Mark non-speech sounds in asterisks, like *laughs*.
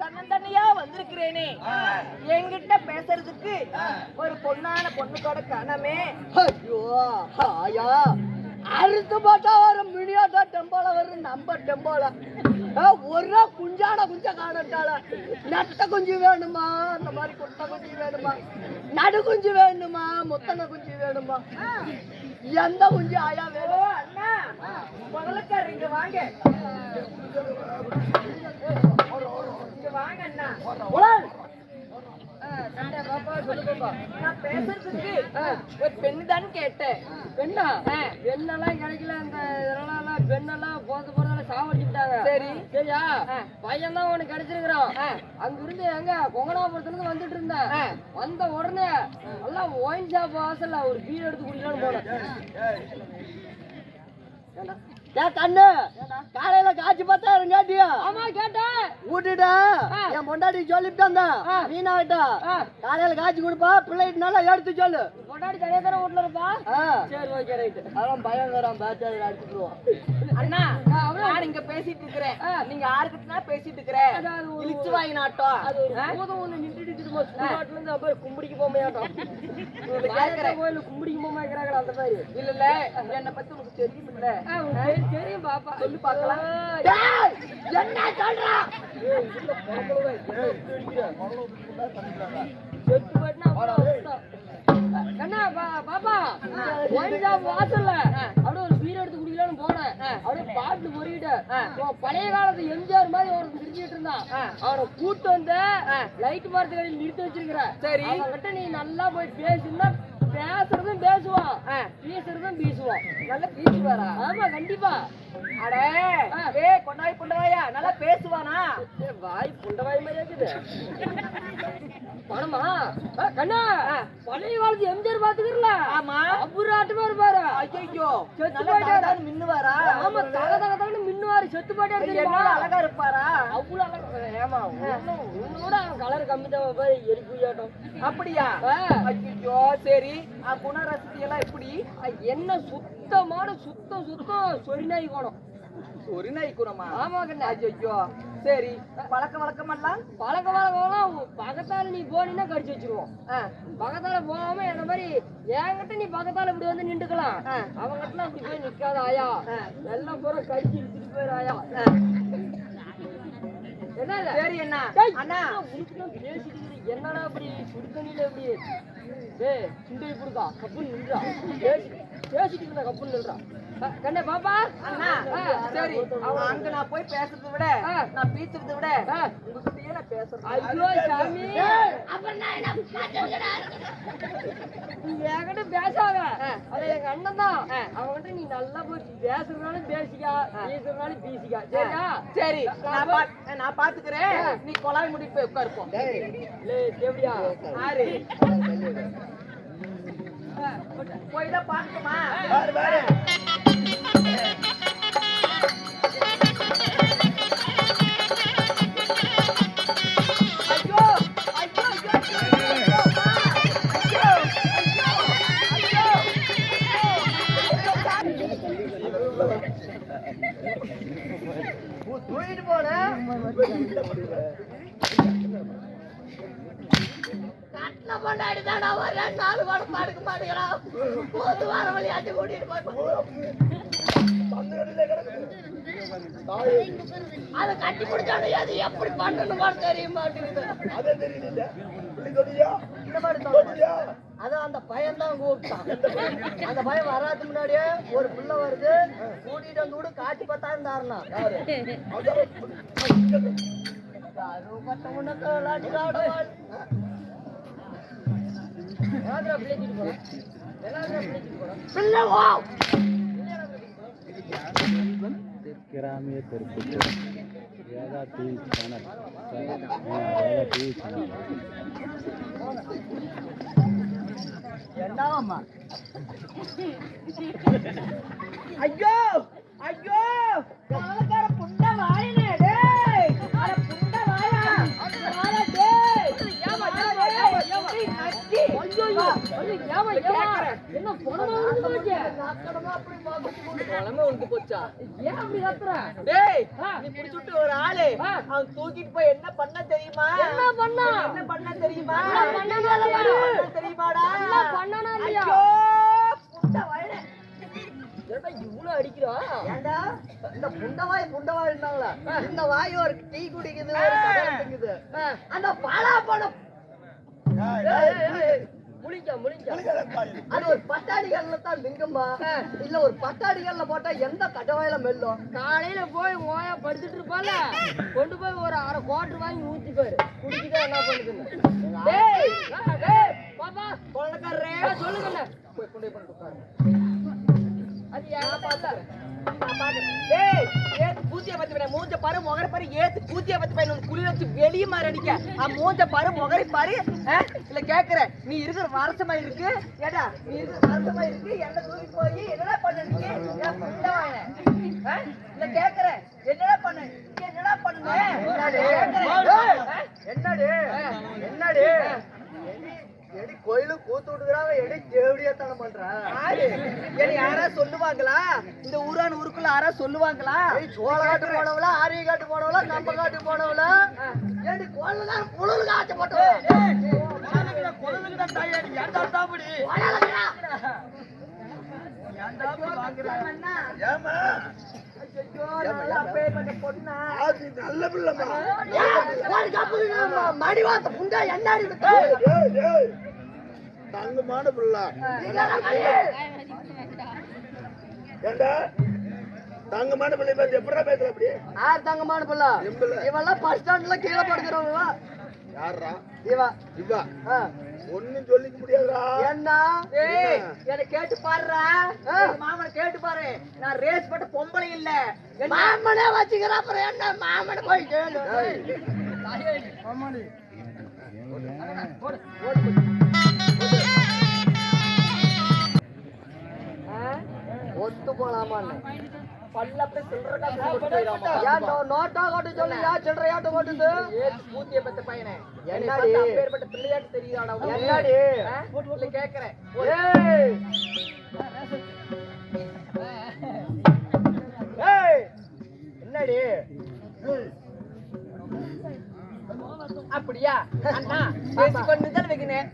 தன்னந்தனியா வந்திருக்கிறேனே. என்கிட்ட பேசுறதுக்கு ஒரு பொண்ணான பொண்ணு கூட காணமே ஐயோ ஆயா அறுத்து பார்த்தா வரும் மினியாட்டா டெம்போல வரும் நம்ம டெம்போல. ஒரு குஞ்சான குஞ்ச காணட்டால நட்ட குஞ்சு வேணுமா? அந்த மாதிரி குட்டை குஞ்சு வேணுமா? நடு குஞ்சு வேணுமா? முத்தன குஞ்சு வேணுமா? எந்த குஞ்சு ஆயா வேணும்? அண்ணா. முதலக்காரர் இங்க வாங்க இங்க வாங்க அண்ணா உலர். நான் பேசுறதுக்கு ஒரு பெண்ணு தான் கேட்டேன் பெண்ணா பெண்ணெல்லாம் கிடைக்கல அந்த இதெல்லாம் பெண்ணெல்லாம் போத போறதால சாவடிச்சுட்டாங்க சரி. சரியா? பையன் தான் உனக்கு கிடைச்சிருக்கிறான். அங்க இருந்து எங்க? கொங்கனாபுரத்துல இருந்து வந்துட்டு இருந்தேன். வந்த உடனே எல்லாம் ஒயின் ஷாப் வாசல்ல ஒரு பீர் எடுத்து குடிக்கலாம்னு போனேன். கண்ணு காலையில காய்ச்சி பார்த்தா இருங்காட்டியா ஆமா கேட்டேன் விட்டுட்டா? என் பொண்டாட்டி சொல்லிவிட்டான் மீனாவிட்டா காலையில காய்ச்சி கொடுப்பா பிள்ளைட்டு நல்லா எடுத்து சொல்லு. பொண்டாட்டி தனியா தானே வீட்டுல இருப்பா? சரி ஓகே ரைட் அதான் பயம் வரான் பேச்சாரு அடிச்சுடுவோம் அண்ணா நான் இங்க பேசிட்டு இருக்கிறேன். நீங்க யாருக்கிட்ட பேசிட்டு இருக்கிற இழிச்சு வாங்கி நாட்டம். அது பூதம் ஒண்ணு நின்றுட்டு சுடுகாட்டுல இருந்து அப்படியே கும்பிடிக்கு போமையாட்டம். மாயக்கரை *laughs* கோயில்ல கும்பிடிக்கு போமா இருக்கிறாங்களா, அந்த மாதிரி. இல்ல இல்ல. என்னை பத்தி உனக்கு தெரியும் தெரி- தெரியும் பாப்பா. சொல்லி பார்க்கலாம். என்ன சொல்றா? என்ன பாப்பா, வாசல்ல அப்படியே ஒரு எடுத்து குடிக்கலாம்னு போனேன். அப்படியே பாட்டில் பொறிக்கிட்டேன். உன் பழைய காலத்து எம்ஜிஆர் மாதிரி ஒருத்தன் சிரிச்சிட்டு இருந்தான். அவனை கூட்டு வந்து லைட் மரத்து கடையில் நிறுத்தி வச்சிருக்கிறேன் சரி. அவன்கிட்ட நீ நல்லா போய் பேசுனா பேசுறதும் பேசுவான் பேசுறதும் பேசுவான் நல்லா பேசுவாரா ஆமா கண்டிப்பா. அடே ஏ கொண்டாய் கொண்டாயா? நல்லா பேசுவானா? வாய் புண்டவாய் மாதிரி இருக்குது. பணமா கண்ணா பழைய காலத்து எம்ஜிஆர் பாத்துக்கிறல ஆமா. அப்புறம் ஆட்டமா இருப்பாரு. ஐயோ செத்து நல்லா போயிட்டாரா? தகதகன்னு மின்னுவாரா? ஆமா மின்னுவாரு செத்து போயிட்டாரு என்ன தெரியுமா? அழகா இருப்பாரா? அவ்வளவு அழகா ஏமா உன்னோட கலர் கம்மி தான் பாரு எரிக்குயாட்டம் அப்படியா. ஐயோ சரி. குணரசதி எல்லாம் எப்படி? என்ன சுத்தமான சுத்தம் சுத்தம் சொரிநாய் கோணம். ஒரு நாய் குணமா ஆமா கண்ணா. ஐயோ சரி பழக்க வழக்கம் எல்லாம் பழக்க வழக்கம்லாம் பக்கத்தால நீ போனீங்கன்னா கடிச்சு வச்சிருவோம். பக்கத்தால போகாம என்ன மாதிரி என்கிட்ட நீ பக்கத்தால இப்படி வந்து நின்றுக்கலாம். அவங்ககிட்ட அப்படி போய் நிக்காத ஆயா. எல்லாம் பூரா கடிச்சு இழுத்துட்டு போயிரு ஆயா. என்ன? சரி என்ன அண்ணா. என்னடா இப்படி சுடுதண்ணியில எப்படி ஏய் சுண்டை புடுக்கா கப்புன்னு நின்றா பேசி பேசிட்டு இருந்தா கப்புன்னு நின்றா கண்ணே பாப்பா. அண்ணா சரி. அவன் அங்க நான் போய் பேசுறதை விட. நான் பேசுறதை விட ஆ. என்கிட்ட பேசாத. எங்க அண்ணன் தான். அவன்கிட்ட நீ நல்லா போய் பேசுறதுனாலும் பேசிக்கா பேசுறதுனாலும் பேசிக்கா சரியா? சரி. நான் பாத்துக்கிறேன். நீ கொலாய் முடிட்டு போய் உட்காருப்போம். தேவடியா ஆறு போய் தான் கட்டின பொண்டாடி தாடா ஒரு நாலு வாரம் படுக்க மாட்டேங்கிறான் ஒரு வாரம் வழியாச்சு கூட்டிட்டு போய் அதை கட்டி பிடிச்சானு அது எப்படி பண்ணணும் தெரிய மாட்டேங்குது தான். அதான் அந்த பையன் தான் கூப்பிட்டான். அந்த பையன் வராது முன்னாடியே ஒரு பிள்ளை வருது. கூட்டிட்டு வந்து கூட காட்சி பார்த்தா இருந்தாருனா கிராமிய தெற்கு Vedha TV channel Vedha TV channel ரெண்டாவம்மா ஐயோ ஐயோ! கவலைக்கார புண்டை வாயினே டேய்! அட புண்டை வாயா! வாடா டேய்! ஏமா ஏமா ஏமா ஏமா நக்கி ஐயோ ஐயோ ஏமா ஏமா! என்ன பணமா வந்து போச்சு? நாக்கடமா அப்படி பார்க்க பணமே வந்து போச்சா? ஏன் அப்படி கத்துற? டேய். நீ ஆ. அவன் தூக்கிட்டு போய் என்ன பண்ண தெரியுமா? என்ன பண்ணா? என்ன பண்ண தெரியுமா? பண்ண தெரியுமாடா? என்ன பண்ணனா இல்லையா? ஐயோ, புண்டை வயலே. ஏன்டா இவ்வளவு அடிக்கிறா? ஏன்டா இந்த புண்டவாய் புண்டவாய் இருந்தாங்களா? இந்த வாய் ஒரு டீ குடிக்குது ஒரு கடலை திங்குது. அந்த பாலா பணம் முழிக்க முழிக்க அது ஒரு பட்டாடிகள்ல தான் திங்குமா இல்ல ஒரு பட்டாடிகள்ல போட்டா எந்த கடவாயில மெல்லும்? காலையில போய் ஓயா படுத்துட்டு இருப்பால கொண்டு போய் ஒரு அரை குவாட்டர் வாங்கி ஊத்தி பாரு குடிச்சுதான் என்ன பண்ணுதுன்னு. டேய் ஆ, டேய் பாப்பா. கொள்ளக்காரரே. ஆ, சொல்லுங்கண்ணே. போய் கொண்டு போய் உட்காரு. அது நான் பாக்குறேன். பூச்சியை பத்தி பேரு. மூஞ்ச பாரு, முகர பாரு, ஏத்து பூச்சியை பத்தி. உனக்கு குளி வச்சு வெளிய மாதிரி அடிக்க. ஆ, மூஞ்ச பாரு, முகரை பாரு. இல்ல கேக்குறேன். நீ இருக்கிற வருஷமா இருக்கு ஏடா நீ இருக்கிற வருஷமா இருக்கு என்ன தூக்கி போய் என்னடா பண்ணுறீங்க இல்ல கேக்குறேன் என்னடா பண்ண என்னடா பண்ணுன என்னடி என்னடி என்னடி எடி கோயிலும் கூத்து விடுறாங்க எடி தேவடியாத்தனம் பண்றா? என்ன யாரா சொல்லுவாங்களா? இந்த ஊரான ஊருக்குள்ள யாரா சொல்லுவாங்களா? சோள காட்டு போனவளா ஆரிய காட்டு போனவளா கம்ப காட்டு போனவளா? ஏடி போய் வாங்குற? ஏமா ஐயோ நல்லா பிள்ளைமா மடிவாத்த புண்டா என்னாடி. தங்கமான பிள்ளை. ஏண்டா? தங்கமான பிள்ளை பார்த்து எப்படா பேசுற அப்படி? யார் தங்கமான பிள்ளை. இவெல்லாம் பஸ் ஸ்டாண்ட்ல கீழே படுக்கிறவங்க யாரா இவ. இவா. ஆ. ஒண்ணும் சொல்லிக்க முடியாதுடா. என்ன? ஏய் என்ன கேட்டு பாருடா. மாமனை கேட்டு பாரு. நான் ரேஸ் பட்ட பொம்பளை இல்ல. மாமனே வச்சுக்கிறேன் அப்புறம் என்ன? மாமனை போய் கேளு ஒத்து போலாமான்னு. பல்ல அப்படியே சில்லறை காசு போட்டு போயிடாமா. ஏன் நோ- நோட்டா கொட்டு சொல்லு, ஏன் சில்லறையாட்டம் கொட்டுது? என்னடி? என்னடி? ஏய்! ஏய்! என்னடி? அப்படியா? அண்ணா பேசி கொண்டு தான் வைக்கினேன்